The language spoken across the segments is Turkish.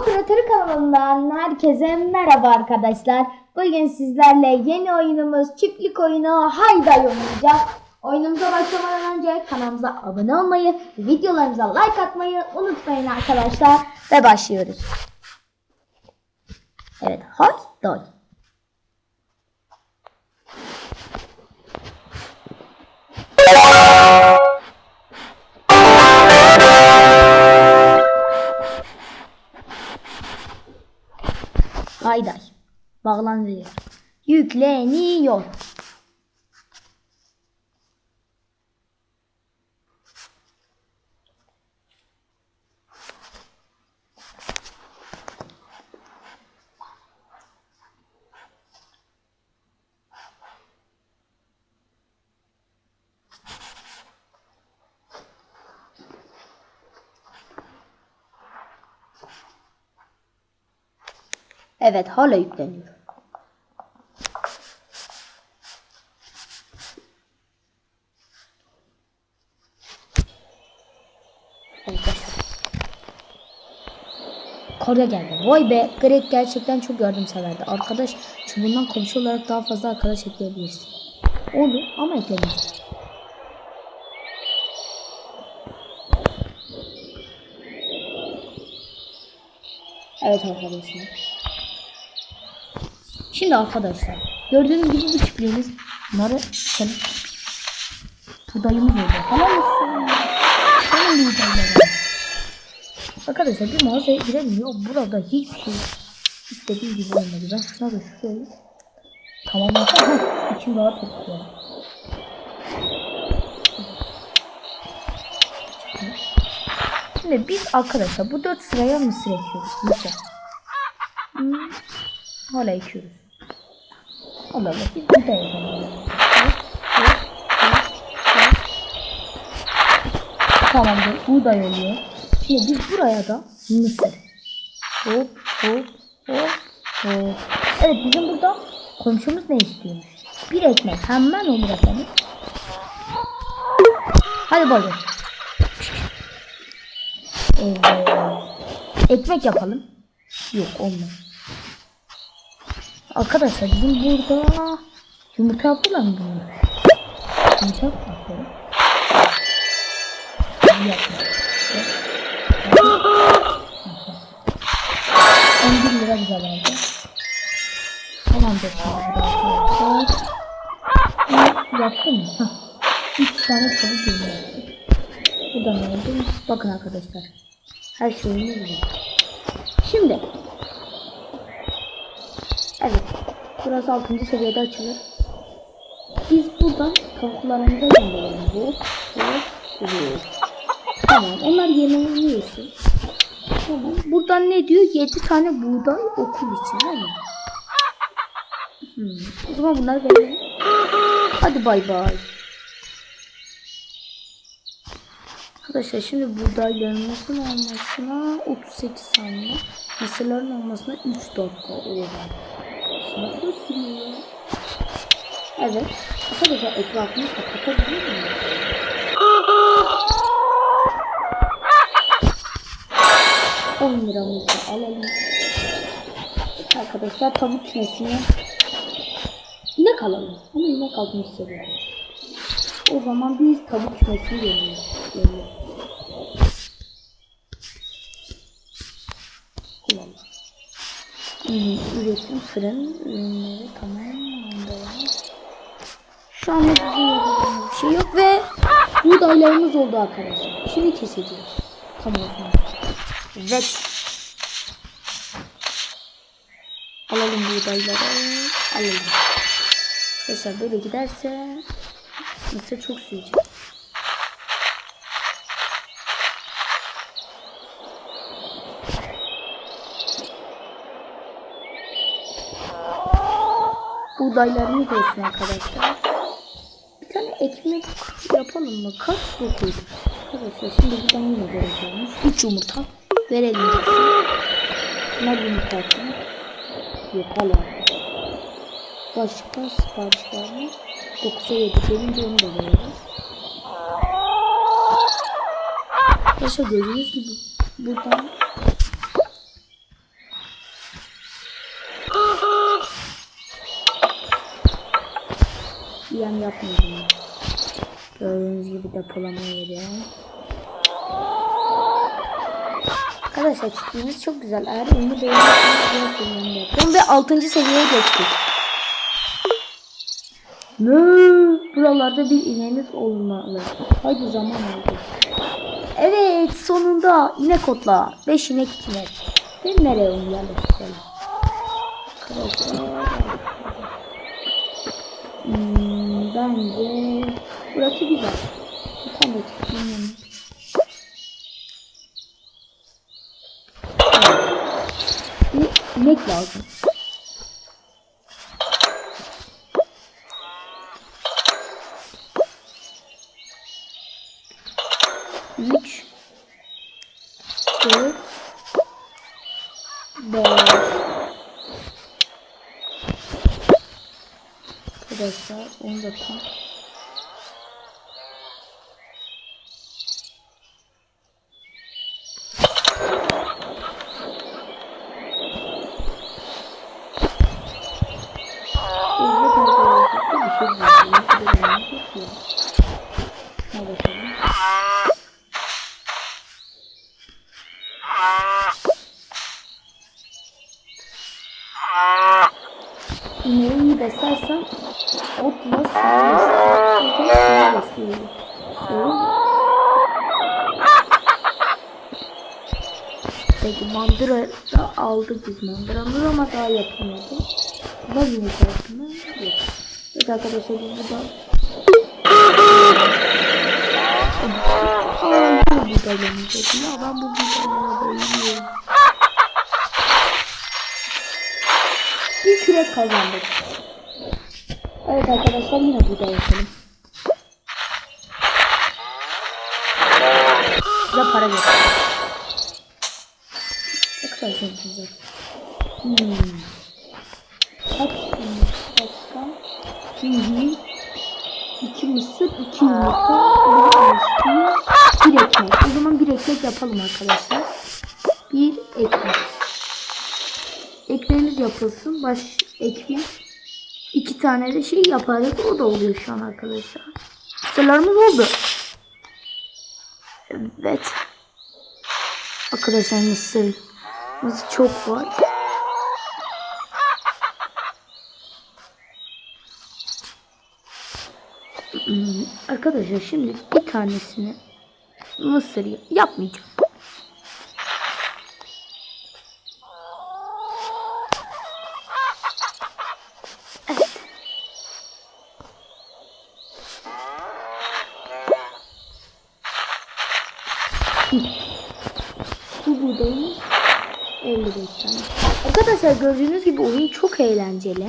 Operatörü kanalından herkese merhaba arkadaşlar. Bugün sizlerle yeni oyunumuz çiftlik oyunu Hayday oynayacağız. Oyunumuza başlamadan önce kanalımıza abone olmayı, videolarımıza like atmayı unutmayın arkadaşlar. Ve başlıyoruz. Evet, Hayday. Bağlanıyor. Yükleniyor. Evet hala yükleniyor. Arkadaşlar. Korya geldi. Vay be. Greg gerçekten çok yardımseverdi. Arkadaş çubuğundan komşu olarak daha fazla arkadaş ekleyebilirsin. Oldu ama eklemedim. Evet arkadaşlar. Şimdi arkadaşlar gördüğünüz gibi bu çiftliğimiz bunları şöyle budayımız oldu. Tamam mısın? Budaylarım. Arkadaşlar bir mağazaya giremiyor. Burada hiçbir şey istediği gibi olmadı. Ben şuna da şöyle tamamlasam içim rahat tutuyor. Şimdi biz arkadaşlar bu dört sıraya mısır ekiyoruz. Mısır. Hmm. Hala ekiyoruz. Allah Allah biz bir daha yapalım. Tamamdır. Buğday oluyor. Şimdi biz buraya da mısır. Hop hop hop hop. Evet bizim burada komşumuz ne istiyormuş? Bir ekmek hemen olur efendim. Hadi bakalım. Evet. Ekmek yapalım. Yok olmaz. Arkadaşlar bizim burada yumurta yaptılar mı bunu? Yumurta yaptılar. İyi yaptılar. 11 lira bize verdi. Tamamdır. Yaptın mı? Hah. 3 tane tavuk geliyor. Buradan aldım. Bakın arkadaşlar. Her şeyimiz var. Şimdi. Evet. Burası 6. seviyede açılır. Biz buradan tavuklarımıza gönderelim. Hop hop hop. Tamam onlar yemeğini yiyorsun. Tamam. Buradan ne diyor? 7 tane buğday okul için değil mi? Hmm. O zaman bunlar benim. Hadi bay bay. Arkadaşlar şimdi buğdayların nasıl olmasına 38 saniye. Mısırların olmasına 3 dakika oluyor. Evet. Arkadaşlar etrafını kapatabiliyor muyum? 10 liramızı alalım. Arkadaşlar tavuk kümesini inek alalım. Ama inek almayı seviyorum. O zaman biz tavuk kümesini görüyoruz. Kullanalım. Üretim fırın ürünleri tamam. Şu anda bizim yapacağımız bir şey yok ve buğdaylarımız oldu arkadaşlar. Şimdi keseceğiz. Tamam. Evet. Alalım buğdayları. Alalım. Arkadaşlar böyle giderse mısır çok sürecek. Buğdaylarımız olsun arkadaşlar. Bir tane ekmek yapalım mı? Kaç dokuz? Arkadaşlar şimdi buradan yine göreceğimiz 3 yumurta Verelim gitsin. Madem zaten. Yok hala. Başka sipariş var mı? 9'a 7 gelince onu da veririz. Arkadaşlar gördüğünüz gibi buradan yan yapmadım. Gördüğünüz gibi depolama yeri. Arkadaşlar çiftliğimiz çok güzel. Eğer oyunu beğenirseniz yapıyorum. Ve 6. seviyeye geçtik. Ne? Buralarda bir ineğiniz olmalı. Haydi zaman oldu. Evet sonunda inek otla. 5 inek inek. Ben nereye onu? Arkadaşlar. Hmm, bence burası güzel. Bir tane çiftliğin yanı. Evet. Bir inek lazım. Üç, dört, beş. Arkadaşlar onu da tam. Evet arkadaşlar bir şey diyeceğim. Ne kadar iyi. Hadi bakalım. İneği iyi beslersen otla sağ besliyor. Peki mandıra da aldık biz mandıramızı ama daha yapamadık. Ama yine tarafından yok. Evet arkadaşlar biz burada Aa bu biberlerin dedim ya ben bu biberlere bayılıyorum. Bir kürek kazandık. Evet arkadaşlar yine biber yapalım. Size para getirdim. Ne kadar zengin Hmm. Kaç, kaç, kaç, 2 mısır, 2 yumurta, 1 ekmek. O zaman bir ekmek yapalım arkadaşlar. Bir ekmek. Ekmeğimiz yapılsın. Baş ekmek. İki tane de şey yaparız. O da oluyor şu an arkadaşlar. Mısırlarımız oldu. Evet. Arkadaşlar mısır. Mısır çok var. Arkadaşlar şimdi bir tanesini mısır ya- yapmayacağım. Bu buğdayımız 55 tane. Arkadaşlar gördüğünüz gibi oyun çok eğlenceli.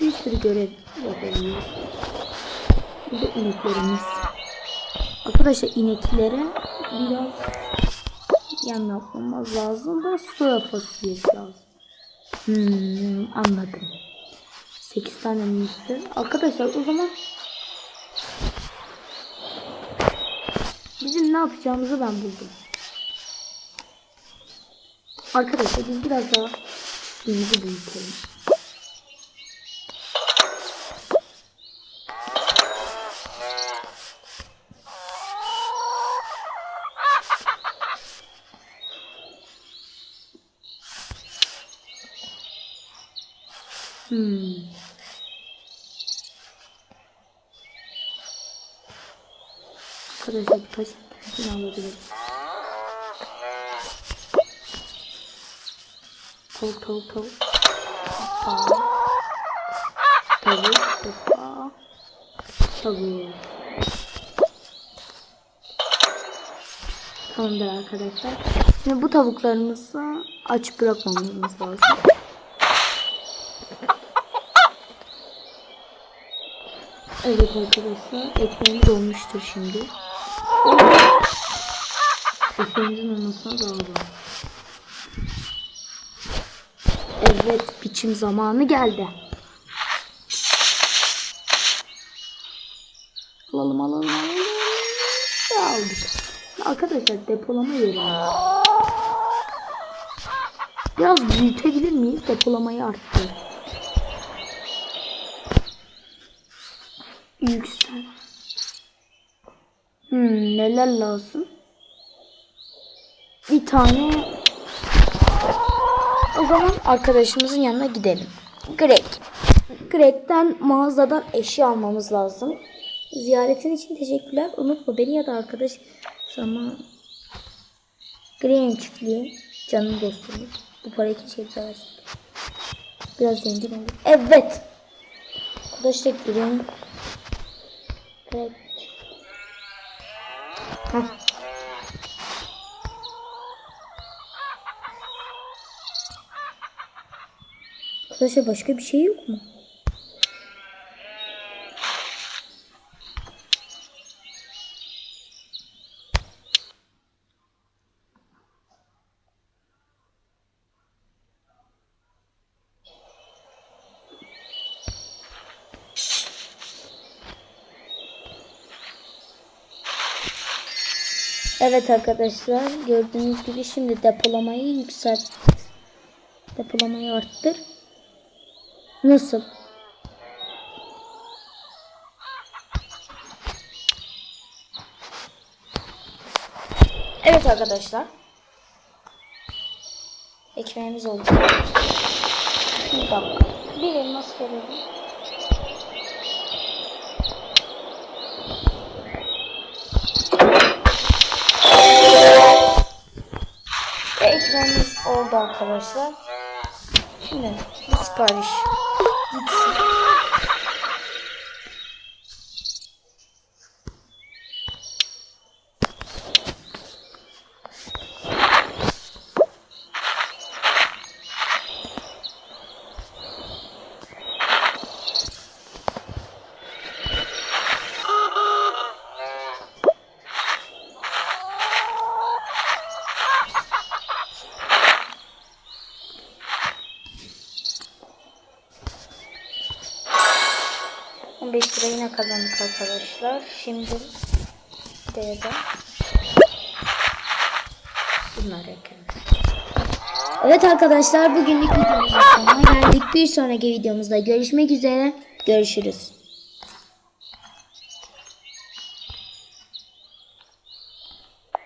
Bir sürü görev yapabiliyoruz. Bu da ineklerimiz. Arkadaşlar ineklere biraz yem yapmamız lazım da soya fasulyesi lazım. Hmm, anladım. 8 tane mısır. Arkadaşlar o zaman bizim ne yapacağımızı ben buldum. Arkadaşlar biz biraz daha suyumuzu büyütelim. Hmm. Arkadaşlar birkaç tanesini alabilirim. Tavuk tavuk tavuk. Hoppa. Tavuk hoppa. Tavuk. Tamamdır arkadaşlar. Şimdi bu tavuklarımızı aç bırakmamamız lazım. Evet arkadaşlar ekmeğimiz olmuştur şimdi. Ekmeğimizin olmasına lazım. Evet biçim zamanı geldi. Alalım alalım alalım. Aldık. Arkadaşlar depolama yeri. Biraz büyütebilir miyiz? Depolamayı arttır. Yüksel. Hmm, neler lazım? Tane o zaman arkadaşımızın yanına gidelim. Greg. Greg'den mağazadan eşya almamız lazım. Ziyaretin için teşekkürler. Unutma beni ya da arkadaş zaman Greg'in çiftliği canım dostumuz. Bu parayı keşke bize. Biraz zengin olur. Evet. Arkadaşlar Greg'in Greg. Hah. Arkadaşlar başka bir şey yok mu? Evet arkadaşlar gördüğünüz gibi şimdi depolamayı yükselt. Depolamayı arttır. Nasıl? Evet arkadaşlar. Ekmeğimiz oldu. Bak. Bir elmas verelim. Ve ekmeğimiz oldu arkadaşlar. Şimdi bu sipariş 5 lira yine kazandık arkadaşlar. Şimdi D'de bunlar ekledim. Evet arkadaşlar bugünlük videomuzun sonuna geldik. Bir sonraki videomuzda görüşmek üzere. Görüşürüz.